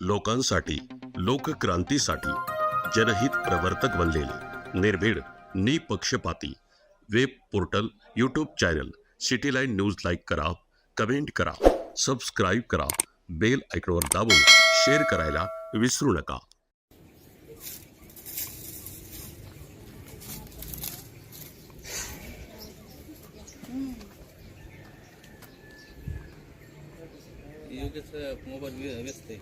लोकांसाठी लोकक्रांतीसाठी जनहित प्रवर्तक बनलेले निर्भीड निपक्षपाती web portal YouTube channel city line news like करा कमेंट करा सबस्क्राईब करा बेल आयकॉनवर दाबून शेअर करायला विसरू नका. मोबाईल व्यस्त आहे.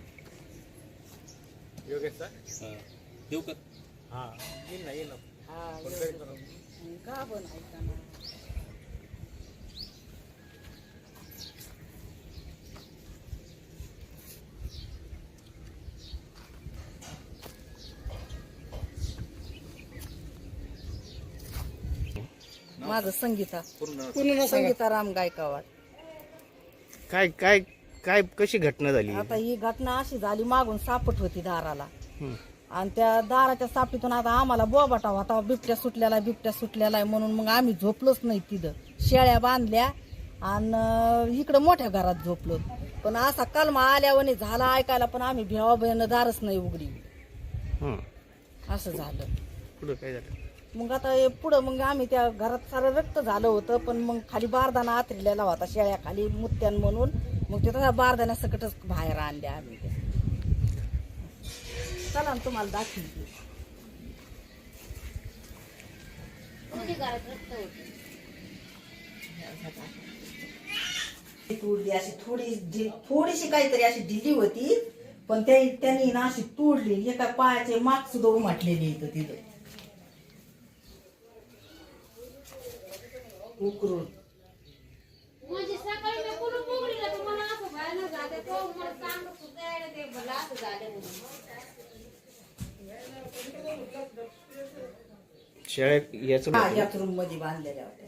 योगेश हा. देऊ का? हा. येईल ना येईल ना. का पण ऐका ना. माझं संगीता. पूर्ण संगीता राम गायकवाड. काय काय काय कशी घटना झाली? आता ही घटना अशी झाली मागून सापट होती दाराला. हं. आणि त्या दाराच्या सापीतून आता आम्हाला बोबाटा होता बिबट्या सुटलेला आहे, बिबट्या सुटलेला आहे म्हणून मग आम्ही झोपलोच नाही तिथं. शेळ्या बांधल्या आणि इकडं मोठ्या घरात झोपलो. पण असा कलमा आल्यावर झाला ऐकायला पण आम्ही भेवा बहिणं दारच नाही उघडी. हं. असं झालं. पुढं काय झालं? मग आता हे पुढं मग आम्ही त्या घरात सारं रक्त झालं होतं पण मग खाली बारदाना आथरलेला होता शेळ्या खाली मुत्यान म्हणून. मग ते तसा बारदाना सकटच बाहेर आणल्या आम्ही ते. चला ना तुम्हाला दाखवते. तोडली अशी थोडी ढि- थोडीशी काहीतरी अशी ढिली होती पण त्या त्यांनी ना अशी तोडली एका पायाचे माग सुद्धा उमाटलेली इथं तिथं. उकरून म्हणजे सकाळी मी कुलूप उघडीलं तर मला असं व्हायला जाते तो मला सांगत सुद्धा यायला ते भलं असं झालं म्हणून शेळ्या याच हा याच रूममध्ये बांधलेल्या होत्या.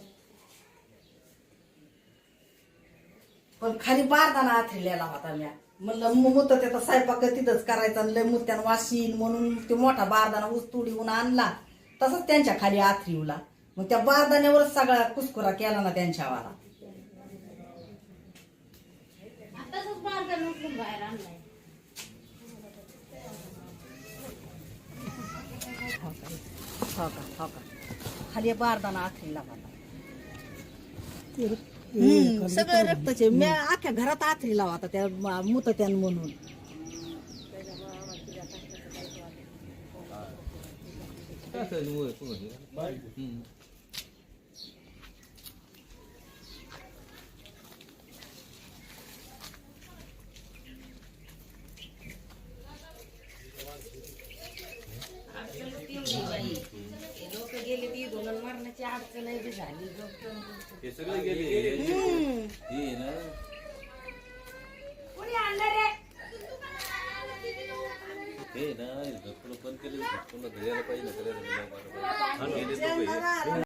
पण खाली बारदाना आथरलेला होता म्या. म्हणलं मुत त्याचा स्वयंपाक तिथंच करायचा लय मुत्यान वाशीन म्हणून ते मोठा बारदाना ऊस तुडीहून आणला. तसंच त्यांच्या खाली आथरीवला. मग त्या बारदाण्यावरच सगळा कुसकुरा केला ना त्यांच्यावाला. आताच बारदा नसून बाहेर आणलाय हो का हो का हो का खाली बारदाना होता हम्म, सगळं रक्ताचे. मी अख्ख्या घरात आथरीला होता त्या मुतत्यान म्हणून. हम्म. अडचण झाली हे सगळे गेले. हे हे ना. हे ना झटकून बंद केलं. झटकून घ्यायला पाहिजे हे.